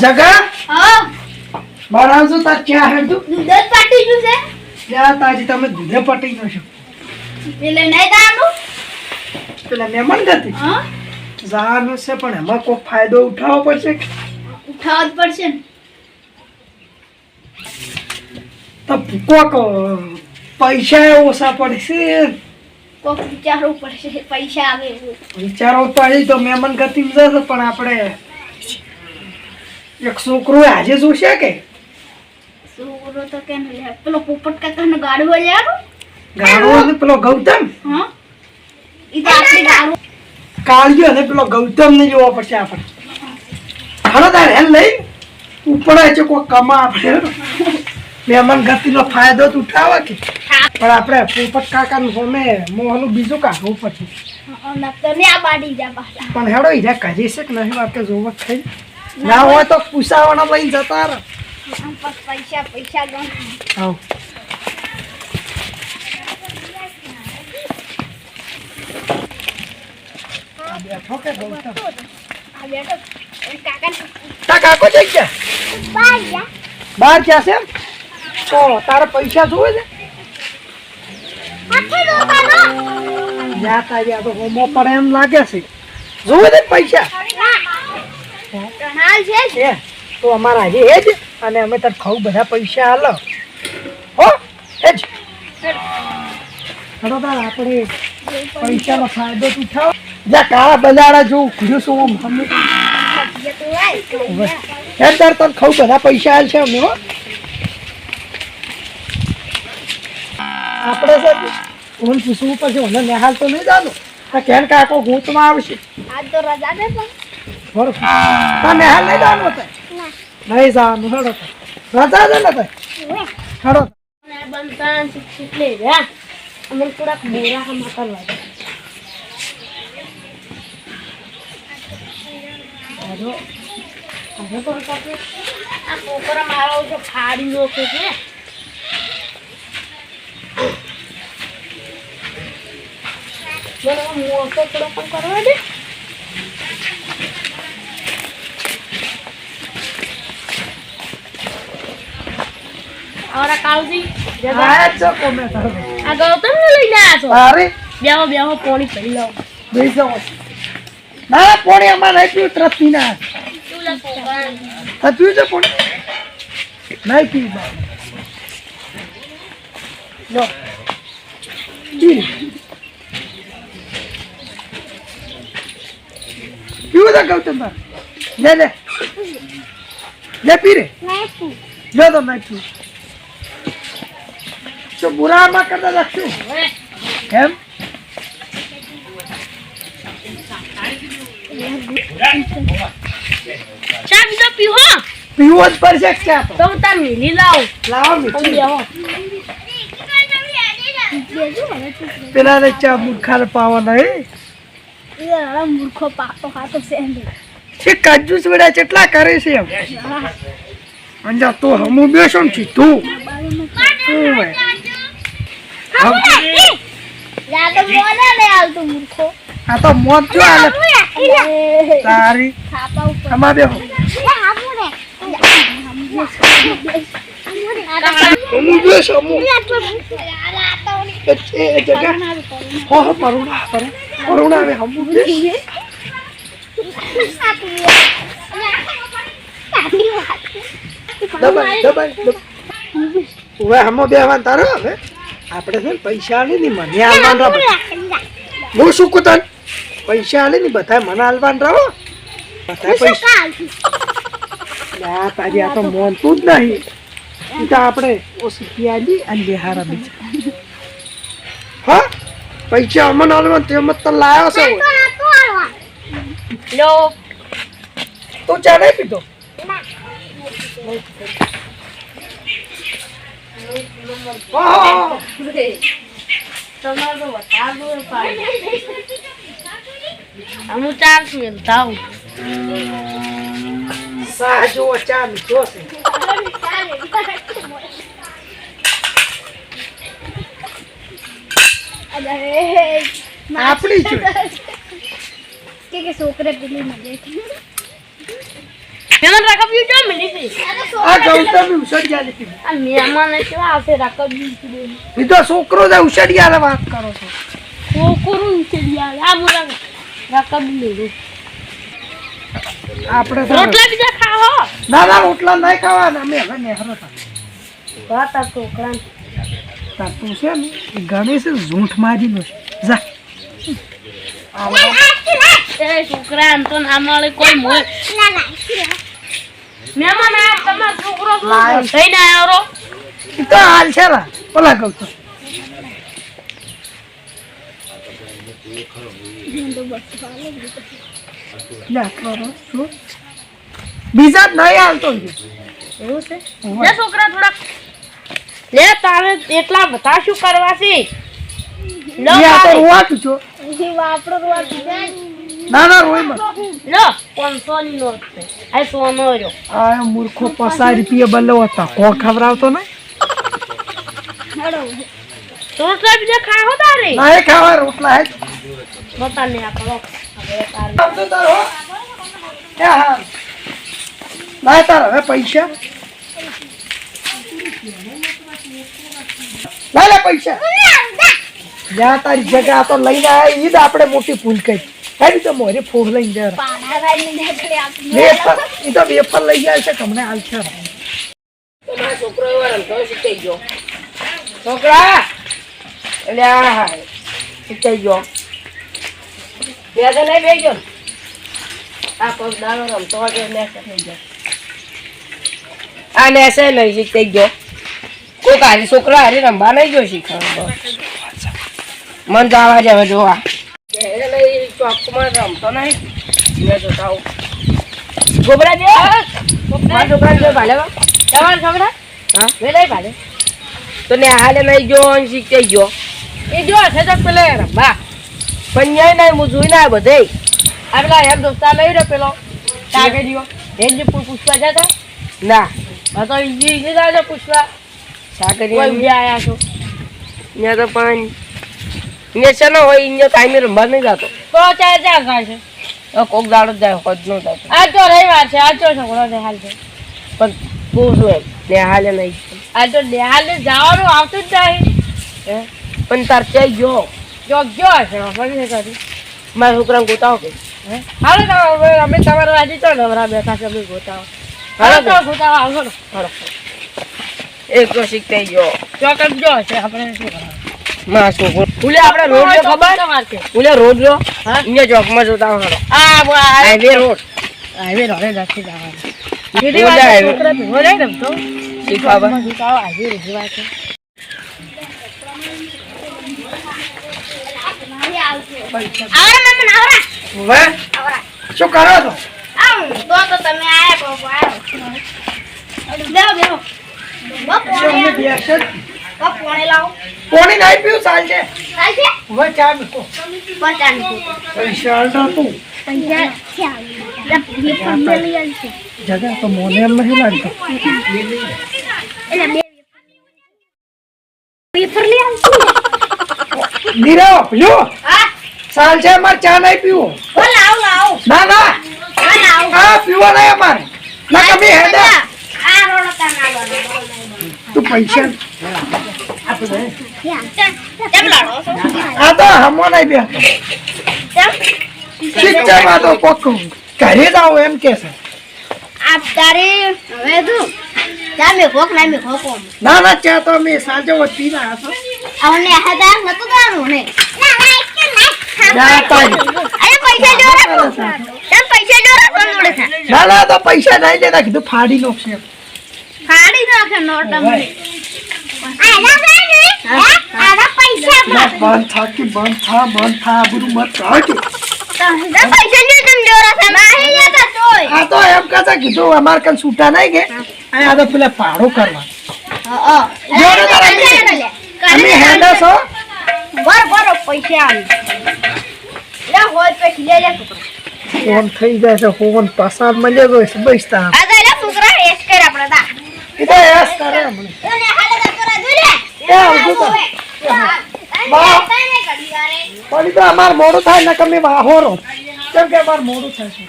જગા? હા. બનાવજો તાર ક્યાં હે તું દૂધ પાટી ગયું છે. ત્યાં તાજી તમે દૂધે પટી ગયો છો? એટલે નહીં પેલા મહેમાન ગતિ હા. જવાનું છે પણ એમાં કોઈ ફાયદો ઉઠાવવો પડશે? જ પડશે ને. તો કોક પૈસા ઓછા પડશે. કોક વિચારવું પડશે પૈસા આવે એવું. વિચારો પડી તો મહેમાન ગતિ જશે પણ આપણે એક છોકરો આજે જોશે કે? છોકરો તો કેમ લે? પેલો પોપટ કાકાનો ગાડવો લેવાનો ગાડો ને પેલો ગૌતમ? હા. ઈ તો આપણે ગાડવો કાળજો અને પેલો ગૌતમ ને જોવો પડશે આપણે. હાલો તાર હેલ લઈ. ઉપડે છે કોઈ કમા આપણે. મહેમાન ગતિનો ફાયદો તો ઉઠાવે કે? પણ આપણે પોપટ કાકાનું સામે મોહનું બીજું કાઢવું જા પાછા પણ હેડો ઈજા કરી છે કે નહીં વાત જોવા થઈ. ના હોય તો પૂછાવાના લઈને જતા રહે. પૈસા પૈસા ગણ. બેઠો કે કાકા કાકો જઈ ગયા? બહાર ગયા. બહાર ગયા છે? તો તારે પૈસા જોવે છે? જ્યાં તારી તો હોમો એમ લાગે છે. જોવે છે પૈસા? છે તો અમારા એ જ અને અમે તાર ખાવું બધા પૈસા હાલો. હો એ જ. આપણે પૈસાનો ફાયદો તું થાવ જ્યાં કાળા બજાડા જોઉં ઉઘડ્યું છું જે. એમ તાર તને ખાવું બધા પૈસા હાલ છે અમે હો. ફોન પૂછવું પડશે મને નિહાલ તો નહીં જાણું આ કેન કાકો ગૂંચમાં આવશે? આજ તો રજા દે પણ. બરોબર તા નિહાલ નહીં જાણો તાર નહીં જાણવું હડો રજા છે ને હેડો. બનતા શિક્ષિત લે રહ્યા. અમે થોડાક બોરા હમ કરવા દે હેડો. હવે પણ કાપે આ કોકરા મારો જો ફાડી નાખે છે. મને મોટો થોડો પણ કરવા દે છો કોમે તારો. આ ગૌતમ ને લઈને આવ્યા છો? તારે? બેહો બેહો પોણી પડી લાવો બેસી જાઓ. ના પોણી અમારે નહીં પીવું ત્રસ્તી ના તું લે કોકરા હા પીવું છે પોણી નહીં બા લો પીવું છે ગૌતમ લે લે. લે પી રે. જો તો નહીં પીવું. તો બુરામાં કરતા રાખશું. એમ? ચા બીજો પીવો? પીવો જ પડશે ક્યાં તો? હું તાર મિલી લાવું. લાવો મીઠી. બેહો પેલા ચા મૂર્ખાને પાવાના હે? એ મૂર્ખો પાતો ખાતો છે એમ એ કાજુ વેડા કેટલા કરે છે એમ. અંજા તો હમું બેસો ને આ તો મોત જો આલે તારી. ખાપા બેહો. હમું બેસ હમું. એ એ- એ જગા. હો હો પરુણા આવે હમું બેસ દબાઈ દબાઈ. ઓય હમો બેવાન તારો હવે. આપણે છે ને પૈસા આલે ની મને આલવાન રહો. હું શું કુતન તને પૈસા આલે ની બધા મને આલવાન રહો. બધા પૈસા આ તારી આ તો મોનતું જ નહીં. ઈ તો આપણે ઓછી પિયાજી અને બિહાર હા? પૈસા અમને આલવાન તે મત તને લાયો છે ઓય. લો તું ચા નહીં પીધો ઓહો તમારો વધારો પાડી હું ચાર મિલતા હું સાહ જુઓ ચા મીઠો છે આપણી છે. કે કે છોકરે પેલી મળે મહેમાન આ ગૌતમ લીધી આ મહેમાન કેવા આવશે તો છોકરો જ ઉછળિયા વાત કરો છો. છોકરો છે. આ મુરા રાખાવ્યું આપણે રોટલા બીજા ખાઓ ના ના રોટલા નહીં ખાવાના. અમે હવે નેહરો વાત આ છોકરા તાર તું છે ને એ ગણેશ ઝૂંઠ મારીનો છે. જા. છોકરા તો ના મળે કોઈ મોય મહેમાન આ તમારો છોકરો થઈને આવ્યો એ તો હાલ છે લા. ઓલા જો. બીજા નહીં હાલતો. એવું છે? છોકરા થોડા લે તારે એટલા બધા શું કરવા છે? લો તો પાડી. છો. વાપરો વાપરો. ના ના રોય મત લો પાંચસો ની નોટ છે. આ સોનો રહ્યો. આ મૂર્ખો પસાર રૂપિયા બલ્લો હતા. કોણ ખવડાવતો ને? રોટલા બીજા ખાઓ તારે. ના ખાવા રોટલા હે. બતા ને આ હવે તારે. આવતો તારો હા. ના તાર હવે પૈસા. ના લે પૈસા જ્યાં તારી જગ્યા તો લઈને આવ્યા ઈ જ આપણે મોટી ભૂલ કરી. હેડી તો મોરે ફોડ લઈને જાય વેફર ઈ તો વેફર લઈ જાય છે તમને હાલ છે. છોકરો એવો રમતો શીખાઈ ગયો. છોકરા એટલે આ હા શીખાઈ ગયો. બે તો નહીં બે ગયો આ પગ દાડો રમતો હોય એટલે નેસે થઈ ગયો આ નેસે લઈ શીખાઈ ગયો. કોઈક હારી છોકરા હારી રમવા નહીં ગયો શીખવા મન જવા. જાવ જોવા ચોકમાં રમતો નહીં. જોતા આવું ગોબરા જે મારા છોકરા જો ભાલે તમારા છોકરા? હા. મેં નહીં ભાલે. તો ને હાલે નહીં ગયો શીખતે ગયો. એ જો છે તો પેલે રમવા. પણ ન્યાય નહીં હું જોઈ ના બધે. આ પેલા એમ દોસ્તા લઈ રહ્યો પેલો. કાગળીઓ એને જે પૂ- પૂછવા જતા? ના. તો ઈજી ઈજી પૂછવા. આવ્યા છો? ત્યાં તો પણ છે હોય અહીંયા ટાઈમે રમવા નહીં જતો. તો ચાર ચાર થાય છે? કોક દાડો જ જાય હોજ નો જાય. આ તો રવિવાર છે આ તો છોકરો ને હાલ છે. પણ બહુ શું એમ નેહાલે નહીં. આ તો નેહાલે જવાનું આવતું જ જાય? પણ તાર ક્યાંય ગયો? જો ગયો હશે ફરી કરી મારા છોકરાને ગોતાવો કે? હાલો તો અમે તમારા આજે તો નવરા બેઠા છે અમે ગોતાવો. હાલો તો ગોતાવો આવશો ને એક તો શીખતા ગયો ચોકડ ગયો છે આપણે શું કરવાનું? માં છોકરો ઉલે આપણે રોડ જો ખબર? ઉલે રોડ જો? અહીંયા ચોકમાં જોતા આ હાઈવે રોડ હાઈવે રોડે નથી જવાનું. સીધી વાત છોકરા ભેગો રહે ને શીખવા બા. આવરા મમ્મી આવરા હવે શું કરો છો? આમ તો તો તમે આયા કોણી નહીં પીવું ચાલ છે. હવે મૂકો પૈસા તું જગા તો મોને એમ લાગતો. નીરવ અમારે ચા નહીં પીવું. હો લાવ લાવ. ના ના. આ પીવો નહીં અમારે. ના તમે હેડા. આ રોડ તા પૈસા આ તો હમો નહીં બે કેમ શિક્ષણમાં તો કોક ઘરે જાઓ એમ કે છે. આ ના ના ચા તો અમે સાંજે વધી ના હતો આવને. અરે પૈસા જોરા પૈસા ના, તો પૈસા નહીં લેતા કીધું ફાડી નો છે. ફાડી નાખે નોટ અમને આના ભાઈ આના પૈસા ના, બંધ થા કે બંધ થા બંધ થા આ બધું મત કાઢ. તમ પૈસા જો તમ જોરા છે માહી જતા તોય. આ તો એમ કહેતા કીધું અમારે કન છૂટા નહીં કે? અને પેલા પાડો કરવા. હા જોડે તારા અમે હેડા છો. બર બર પૈસા આલી. લે હોય પછી લે લે ફોન થઈ જાય છે ફોન પસાર મળ્યો બેસતા છોકરા તા તો એસ કરે હમણાં એને હાલે તો કરા દુલે એ આવજો તો. બા. પણ તો અમાર મોડું થાય ને કમી વાહોરો કેમ કે અમાર મોડું થાય છે.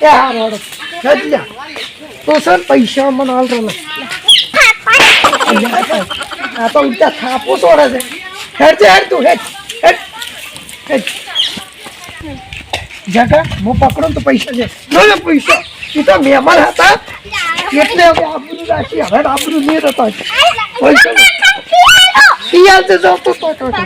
એ હા રોડો જતી જા તો સર પૈસા મને હાલતો ને આ તો ઉલટા થાપો તોડે છે. હેડ છે હેડ તું હેડ. હેડ. હેડ. જગા હું પકડું તો પૈસા છે. લો લે પૈસા? એ તો મહેમાન હતા. એટલે હવે આબરૂ રાખી હવે આબરૂ નહીં રહેતા જાઓ તો તો તો તો.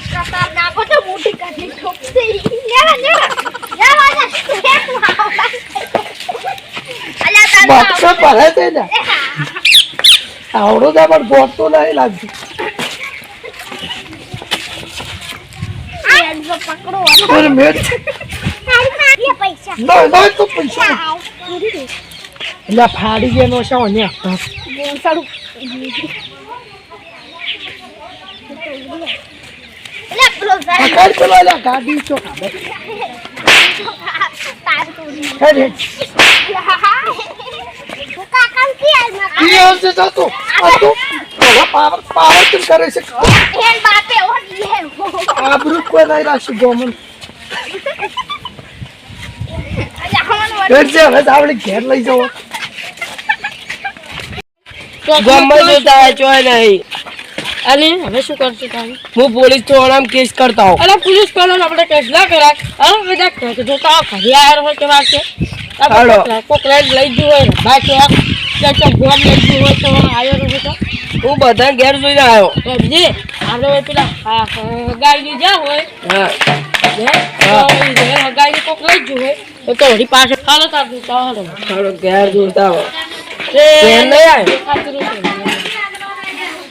બચ્ચો ભરે છે ને. આવડો તો પણ ગોતતો નહીં લાગતું. પૈસા એટલે ફાડી ગયેલો છે અને પકડ પેલો એટલે ગાડી ચો ઘેર લઈ જાઓ ગમે તે થાય ચોય નહીં. હવે શું કરશું તારે હું પોલીસ થોડામ કેસ કરતા હોઉં. અરે પોલીસ આપણે કેસ ના કરાય. અરે બધા કહે જો તો ઘરે આવ્યો હોય કે વાત છે. હાલો. કોકરા લઈ ગયું હોય ગોમ લઈ ગયું હોય તો આવ્યો તો હું બધા ઘેર જોઈને આવ્યો. સમજી આપણે પેલા જ્યાં હોય હા. તો ગાયની કોક લઈ ગયું હોય. તો તો વળી પાછળ ચાલો તાર ઘેર જોતા હો.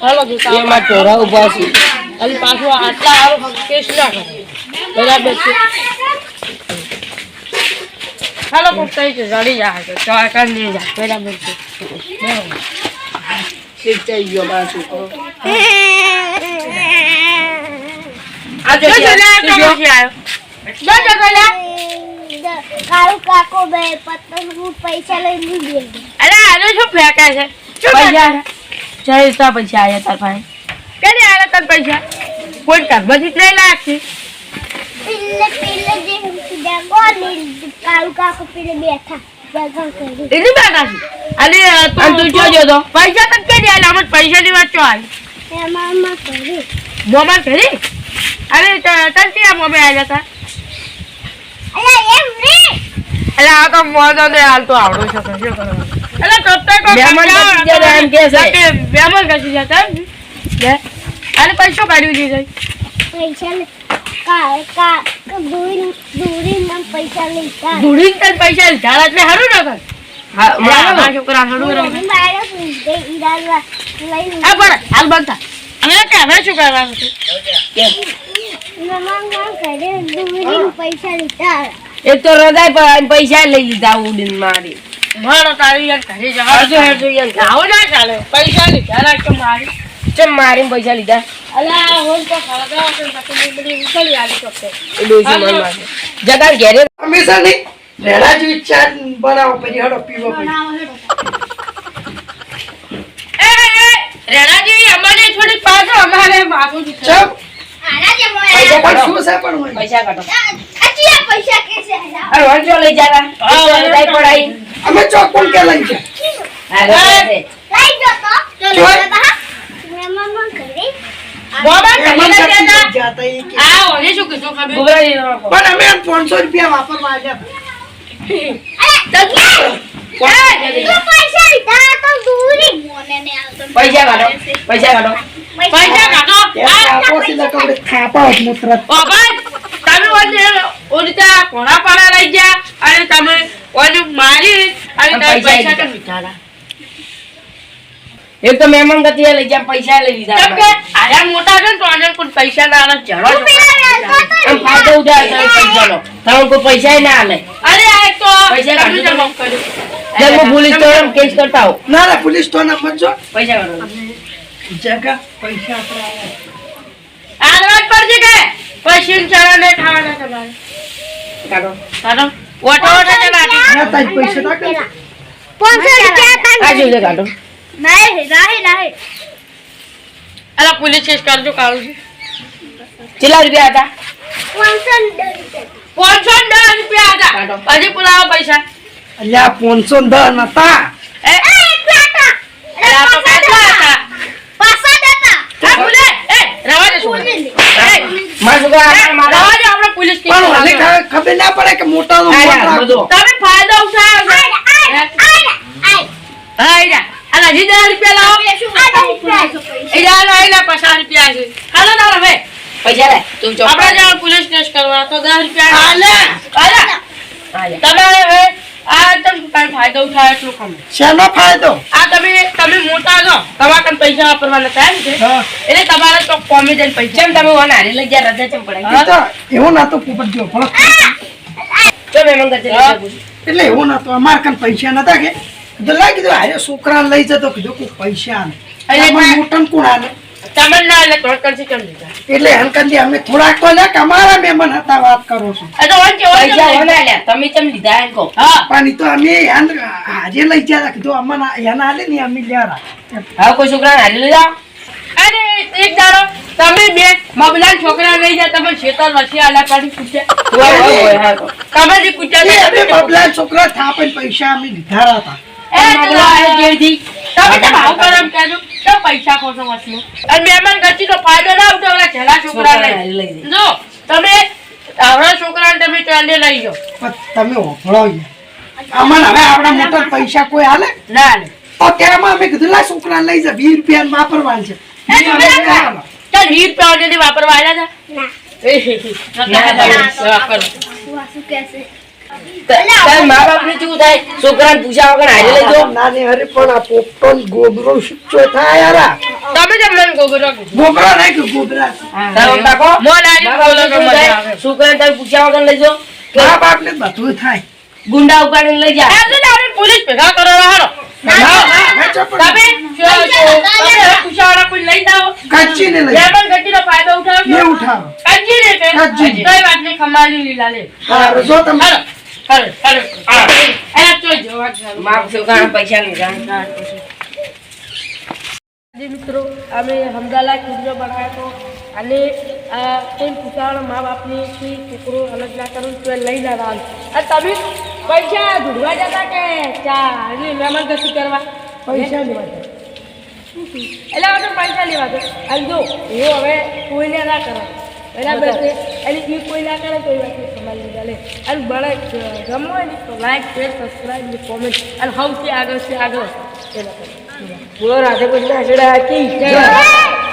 હાલો જોતા આવો. એમાં ટોરા ઊભા છે. અને પાછું આટલા સારું કેસ ના કરે. બરાબર છે. હાલો કઈ છે જડી જાય છે ચોય નહીં જાય બરાબર છે. શીખાઈ ગયો મારો છોકરો આ જો લ્યા, જો જો. આવ્યો જો જો જો લ્યા. કાળુ કાકો બે પતંગ હું પૈસા લઈને દે અરે આને શું ફેંકા છે? શું પૈસા? ફેંકે? તા પૈસા આયા તાર પાસે. કેને આલે તને પૈસા? કોઈ ઘરમાંથી જ નહીં લાગતી પેલે પેલે જે જગો ને કાળુ કાકો પેલે બેઠા. એની બેઠા છે અને તું પૈસા તને કે દે? આલે પૈસાની વાત ચો માં કરી મોબાઈલ કરી અરે ત- આ મોમે મોબાઈલ આવ્યા હતા એટલે આ તો મોજો દે હાલ તો આવડું છે એટલે તો તો જાય એમ કે છે. કે મહેમાન ઘસી જતા લે. અને પૈસો કાઢ્યું છે જાય પૈસા લે કા કા દૂરી દૂરી નામ પૈસા લેતા પૈસા એટલે હારું ને મારો છોકરા હારું લઈ પણ હાલ બનતા અમે હવે કે હવે શું કરવાનું છે? દૂરી પૈસા તો હૃદય પર પૈસા લઈ લીધા ઉડીન મારી. મારો તારી યાર ઘરે જવાનું હરજો હરજો યાર આવું ના ચાલે. પૈસા લીધા રાખ મારી. ચમ મારીને પૈસા લીધા? અલા હોલ તો ખાવા દો બધી ઉકળી આવી શકશે એ ડોશી મારે જગા ઘેરે હંમેશા નહીં રેડા જેવી ચા બનાવો પછી હડો પીવો એ એ રેણાજી અમારે થોડી પાછો અમારે દુખે. ચમ પૈસા શું છે પણ પૈસા કાઢો. અચિયા પૈસા કેસે અરે વંચો લઈ જાતા હૃદય પડાઈ. અમે ચોક પણ કે લઈ ગયા. હા લઈ જો તો. જો. મમ્મા માં કરે? મોબાઈલ એમાં ઘરે ચટણી દેતા. ગયા તા એ કે. આ ઓને શું કીધું ખબર? ગુબરાજી રાખો પણ અમે એમ 500 રૂપિયા વાપરવા આવ્યા અરે તો પૈસા લીધા તો દૂરી મોને ને આવતો. પૈસા કાઢો પૈસા કાઢો. પૈસા ને પૈસા પૈસા તો લઈ ગયા પૈસા લઈ લીધા આયા મોટા છે ને તો આને કોઈ પૈસા ના આલે જરો ફાયદો ઉઠાવે તમે પૈસાનો તમે કોઈ પૈસા ના આલે. અરે આ એક તો પૈસા તમે કાઢી જમા કર્યું. પોલીસ તો એમ કેસ કરતા હો. ના ના પોલીસ સ્ટોર નંબર પૈસા જગા પૈસા આપણા આવ્યા. આ વાત પરથી કે પછી ચણા ને ખાવાના તમારે કાઢો કાઢો ઓટો ઓટો તે ના તાજ પૈસા ના કરે. પાંચસો રૂપિયા આ જોઈ લે કાઢો નહીં નહીં નહીં અલા પોલીસ કેસ કરજો કાઢું છું કેટલા રૂપિયા હતા રૂપિયા. રૂપિયા હજી પુલાવા પૈસા અલ્યા પાંચસો દસ નતા એ એ, હતા. ખબર ના પડે કે મોટા નો. તમે ફાયદો ઉઠાવો દસ રૂપિયા લાવો આ દસ રૂપિયા. ઈરા લો રૂપિયા છે હાલો તારો ભાઈ પૈસા લે તું જો આપણે જવાનું પોલીસ કેસ કરવા તો દસ રૂપિયા હાલે. હાલે. તમારે હવે આ તમ કાંઈ ફાયદો ઉઠાવે એટલું કમ શેનો ફાયદો? આ તમે તમે મોટા છો તમારા કન પૈસા વાપરવાના થાય છે? હા. એટલે તમારે તો કોમી જઈને પૈસા. કેમ તમે વન હારી લઈ ગયા રજા ચમ તો એવું નતું પોપટ જો ભલો. તો મેં. એટલે એવું નતું અમાર કન પૈસા નતા કે. તો લાગી કીધું હારે છોકરાને લઈ જતો કીધું કોઈ પૈસા આને એટલે મોટન કોણ આલે? તમે ના એટલે ત્રણ કેમ લીધા એટલે હનકંદી અમે થોડાક તો લે અમારા મહેમાન હતા વાત કરો છો. આ તો વંચે વંચે પૈસા લઈ. વન તમે ચમ લીધા એમ કહો. હા. પણ તો અમે યાન આજે લઈ ગયા કીધું અમને એને આલે ને અમે લ્યા હવે કોઈ છોકરાને હારી લઈ અરે એક દાડો તમે બે મબલા છોકરા લઈ જાય તમે શેતર વસી આલા કાઢી કહો. તમે જે પૂછ્યા એ છોકરા પૈસા અમે લીધા હતા. એ તમે તો ભાવ કરો. એમ તો પૈસા ખોટો વસનો અને મહેમાન ગતિ તો ફાયદો ના ઉઠે ઓલા છોકરા છોકરાને. જો તમે આવડા છોકરાને તમે ચાલે લઈ જાઓ. તમે ઓફળો અમને હવે આપણા મોટા પૈસા કોઈ હાલે ના લે તો તેમાં અમે કીધું લા છોકરા લઈ જા વીસ રૂપિયા વાપરવાનું છે. વીસ રૂપિયા વાપરવા આવ્યા. હતા? તાર મા બાપને કેવું થાય? છોકરાને પૂછ્યા વગર હારી લઈ જાઓ. નાની હરી પણ આ પોપટો ગોબરો શીખજો થાય યાર તમે જ મને ગોબરો ગોબરો નહીં ગોબરા તારો કાકો મોં લારી મા બોલો બાપને તો કેવું મજા થાય? આવે. છોકરાને તમે પૂછ્યા વગર લઈ જાઓ. મા બાપ ને બધું થાય. ગુંડા ઉપાડીને લઈ જાય આપણે પોલીસ ભેગા કરો. તમે પૂછાવાળા કોઈ લઈ જાઓ? લઈ. ગટીનો ફાયદો ઉઠાવજો. ને ઉઠાવો. કઈ વાત ને ખમાલી લીલા લે. હારું, જો તમે. મિત્રો અમે હમદાલા કુદરો બનાવ્યો હતો. અને કોઈ પૂછાવાળા મા બાપની છોકરો અલગ ના કરું તો એ લઈ આવે અને તમે પૈસા ઢૂંઢવા જતા કે ચા મહેમાન કશું કરવા? પૈસા લેવા. એટલે હવે પૈસા લેવા દો. અને જો હું હવે કોઈને ના કરે બરાબર છે? એટલે એ કોઈ ના કરે તો એ વાત સમાજ લીધા લે અને બળે ગમો હોય ને તો લાઈક શેર સબસ્ક્રાઈબ ને કોમેન્ટ અને સૌથી આગળ છે આગળ. બોલો રાધે કૃષ્ણ જય.